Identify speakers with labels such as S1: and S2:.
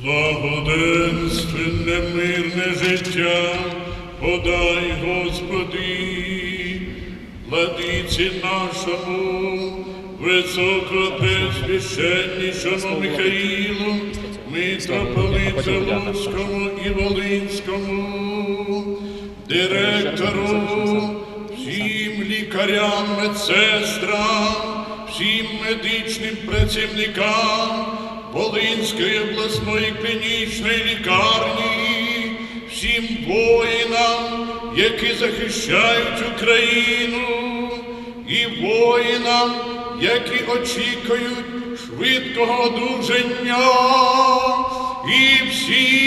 S1: Благоденственне мирне життя, подай, Господи, владиці нашому, високопресвященнішому Михаїлу, митрополиту Луцькому і Волинському, директору, всім лікарям, медсестрам, всім медичним працівникам Волинської обласної клінічної лікарні, всім воїнам, які захищають Україну, і воїнам, які очікують швидкого одужання, і всім.